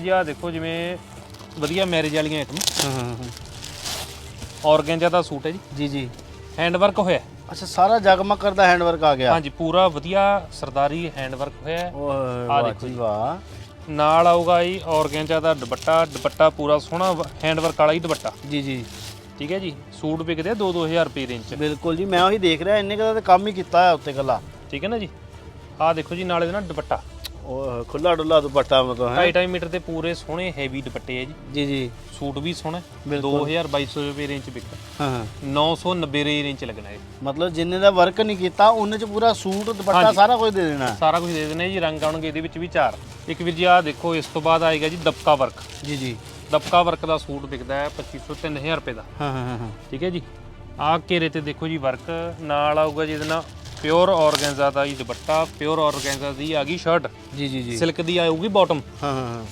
ਜੀ ਆ ਦੇਖੋ ਜਿਵੇਂ ਵਧੀਆ ਮੈਰਿਜ ਵਾਲੀਆਂ ਆਈਟਮ ਹਾਂ ਹਾਂ ਹਾਂ। ਔਰਗੈਂਜਾ ਦਾ ਸੂਟ ਹੈ ਜੀ। ਜੀ ਜੀ। ਹੈਂਡ ਵਰਕ ਹੋਇਆ ਹੈ। ਅੱਛਾ ਸਾਰਾ ਜਗਮਗ ਕਰਦਾ ਹੈਂਡ ਵਰਕ ਆ ਗਿਆ। ਹਾਂਜੀ ਪੂਰਾ ਵਧੀਆ ਸਰਦਾਰੀ ਹੈਂਡ ਵਰਕ ਹੋਇਆ ਹੈ। ਓਏ ਆਹ ਵਾਹ ਦੇਖੋ ਜੀ। ਵਾਹ। ਨਾਲ ਆਊਗਾ ਜੀ ਔਰਗੈਂਜਾ ਦਾ ਦੁਪੱਟਾ। ਦੁਪੱਟਾ ਪੂਰਾ ਸੋਹਣਾ ਹੈਂਡ ਵਰਕ ਵਾਲਾ ਹੀ ਦੁਪੱਟਾ। ਜੀ ਜੀ। ਠੀਕ ਹੈ ਜੀ। ਸੂਟ ਵਿਕਦੇ 2-2000 ਰੁਪਏ ਰੇਂਜ ਚ ਬਿਲਕੁਲ ਜੀ ਮੈਂ ਉਹੀ ਦੇਖ ਰਿਹਾ ਇੰਨੇ ਕਦਾ ਤੇ ਕੰਮ ਹੀ ਕੀਤਾ ਹੈ ਉੱਤੇ ਗੱਲਾਂ। ਠੀਕ ਹੈ ਨਾ ਜੀ। ਆਹ ਦੇਖੋ ਜੀ ਨਾਲੇ ਦੇ ਨਾਲ ਦੁਪੱਟਾ। ਓਏ ਖੁੱਲਾ ਡੁੱਲਾ ਦੁਪੱਟਾ ਮਤਲਬ ਹੈ। 2.5 ਮੀਟਰ ਦੇ ਪੂਰੇ ਸੋਹਣੇ ਹੈਵੀ ਦੁਪੱਟੇ ਹੈ ਜੀ। ਜੀ ਜੀ। ਸੂਟ ਵੀ ਸੋਹਣਾ ਬਿਲਕੁਲ। 2200 ਰੁਪਏ ਰੇਂਜ ਵਿਕਦਾ। ਹਾਂ ਹਾਂ। 990 ਰੇਂਜ ਚ ਲੱਗਣਾ ਹੈ ਮਤਲਬ ਜਿੰਨੇ ਦਾ ਵਰਕ ਨਹੀਂ ਕੀਤਾ ਉਹਨੇ ਚ ਪੂਰਾ ਸੂਟ ਦੁਪੱਟਾ। ਸਾਰਾ ਕੁਝ ਦੇ ਦੇਣਾ। ਸਾਰਾ ਕੁਝ ਦੇ ਦਿੰਦੇ ਜੀ ਰੰਗ ਆਉਣਗੇ ਇਹਦੇ ਵਿੱਚ ਵੀ ਚਾਰ। ਇੱਕ ਵੀਰ ਜੀ ਆਹ ਦੇਖੋ ਇਸ ਤੋਂ ਬਾਅਦ ਆਏਗਾ ਜੀ ਦਬਕਾ ਵਰਕ ਜੀ ਜੀ। ਦਬਕਾ ਵਰਕ ਦਾ ਸੂਟ ਵਿਕਦਾ ਹੈ 2500 3000 ਰੁਪਏ ਦਾ। ਹਾਂ ਹਾਂ ਹਾਂ ਠੀਕ ਹੈ ਜੀ। ਆਹ ਘੇਰੇ ਤੇ ਦੇਖੋ ਜੀ ਵਰਕ ਨਾਲ ਆਊਗਾ ਜੀ ਇਹਦੇ ਨਾਲ ਪਿਓਰ ਔਰਗੈਂਜ਼ਾ ਦਾ ਜੀ ਦੁਪੱਟਾ ਪਿਓਰ ਔਰਗੈਂਜ਼ਾ ਦੀ ਆ ਗਈ ਸ਼ਰਟ ਜੀ ਜੀ ਜੀ। ਸਿਲਕ ਦੀ ਆਊਗੀ ਬਾਟਮ ਹਾਂ ਹਾਂ ਹਾਂ।